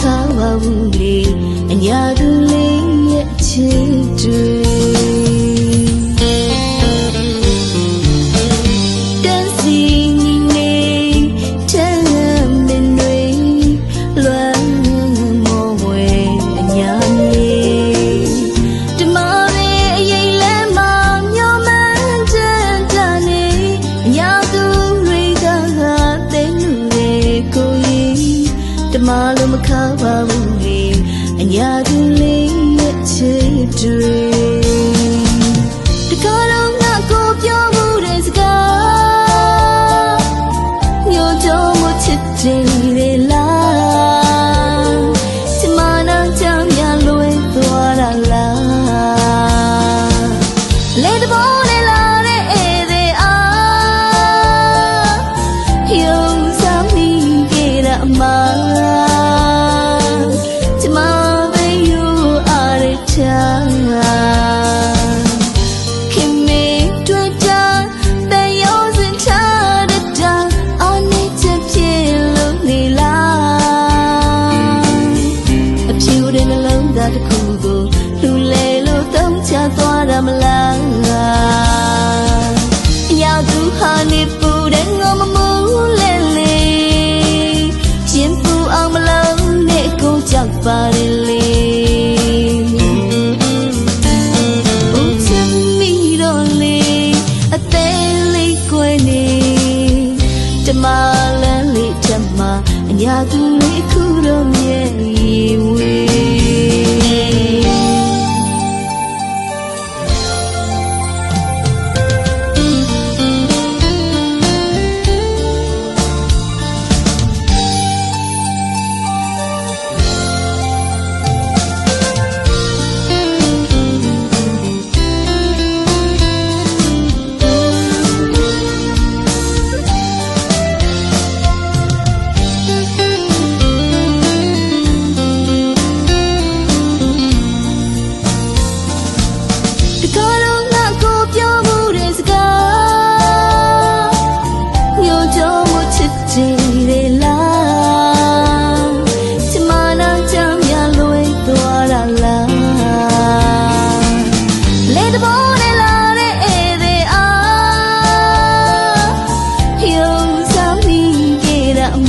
ထားပါဘူးလေအညာသူလေးရဲ့ချစ်တွေ တမလို့မခါပါဘူးလေအညာကလေးရဲ့ချစ်တွေ မလားယောက်သူဟာနေပူတဲ့ငမမူလဲလေရှင်ပူအောင်မလားနဲ့ကိုကြောက်ပါလေလေဦးချမ်းမီတော့လေအသေးလေးကိုနေတမလန်လေးတမအညာသူ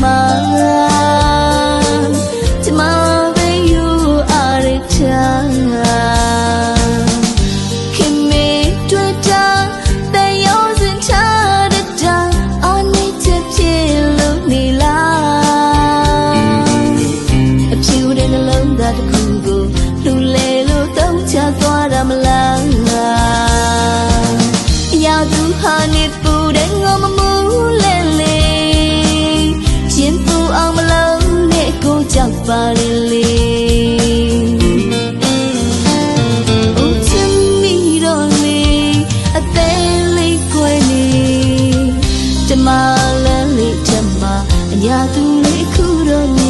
Mơ ပါလေလေအိုးချမ်းမီတော့လေအသေးလေးကိုနေတမလန်လေးတမအညာသူလေးခုတော့